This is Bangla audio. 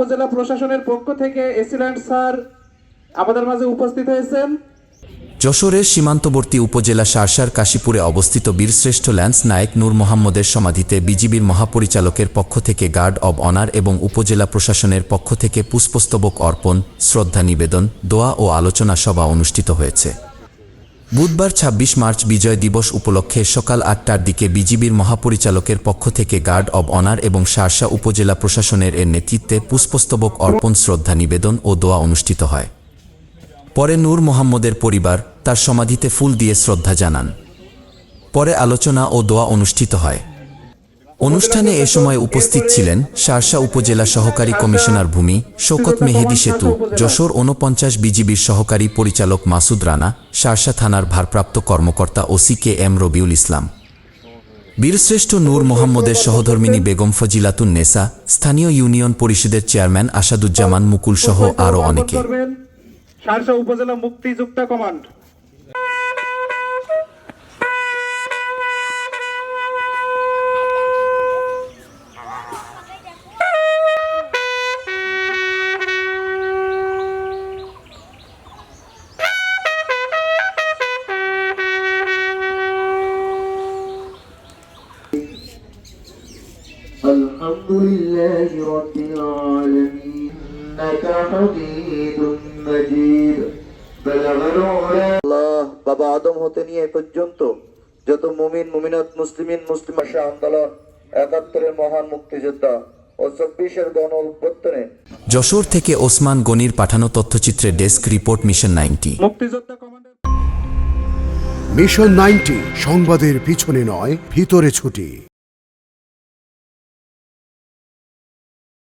উপজেলা প্রশাসনের পক্ষ থেকে এসিল্যান্ড স্যার আমাদের মাঝে উপস্থিত হয়েছেন। যশোরের সীমান্তবর্তী উপজেলা সারসার কাশীপুরে অবস্থিত বীরশ্রেষ্ঠ ল্যান্স নায়েক নূর মোহাম্মদের সমাধিতে বিজিবির মহাপরিচালকের পক্ষ থেকে গার্ড অব অনার এবং উপজেলা প্রশাসনের পক্ষ থেকে পুষ্পস্তবক অর্পণ, শ্রদ্ধা নিবেদন, দোয়া ও আলোচনা সভা অনুষ্ঠিত হয়েছে। বুধবার ২৬ মার্চ বিজয় দিবস উপলক্ষে সকাল আটটার দিকে বিজিবির মহাপরিচালকের পক্ষ থেকে গার্ড অব অনার এবং সারসা উপজেলা প্রশাসনের এর নেতৃত্বে পুষ্পস্তবক অর্পণ শ্রদ্ধা নিবেদন ও দোয়া অনুষ্ঠিত হয়। পরে নূর মোহাম্মদের পরিবার তার সমাধিতে ফুল দিয়ে শ্রদ্ধা জানান। পরে আলোচনা ও দোয়া অনুষ্ঠিত হয়। অনুষ্ঠানে এ সময় উপস্থিত ছিলেন সারসা উপজেলা সহকারী কমিশনার ভূমি শোকত মেহেদি সেতু, যশোর ঊনপঞ্চাশ বিজিবির সহকারী পরিচালক মাসুদ রানা সারসা থানার ভারপ্রাপ্ত কর্মকর্তা OC K M Rabiul Islam. বীরশ্রেষ্ঠ নূর মোহাম্মদের সহধর্মিনী বেগম ফজিলাতুন নেসা, স্থানীয় ইউনিয়ন পরিষদের চেয়ারম্যান আসাদুজ্জামান মুকুল সহ আরও অনেকে। উপজেলা মুক্তিযোদ্ধা কমান্ড। الحمد لله رب العالمين إنك حميد مجيد بلغ العلا আল্লাহ বাবা আদম হতে নিয়ে এ পর্যন্ত যত মুমিন মুমিনাত মুসলিমিন মুসলিম আশা আন্দোলন একাত্তরের মহান মুক্তিযোদ্ধা ও চব্বিশের গণ অভ্যুত্থানে যশোর থেকে ওসমান গনির পাঠানো তথ্যচিত্রের ডেস্ক রিপোর্ট মিশন নাইনটি মুক্তিযোদ্ধা কমান্ডার মিশন নাইনটি সংবাদের পিছনে নয় ভিতরে ছুটি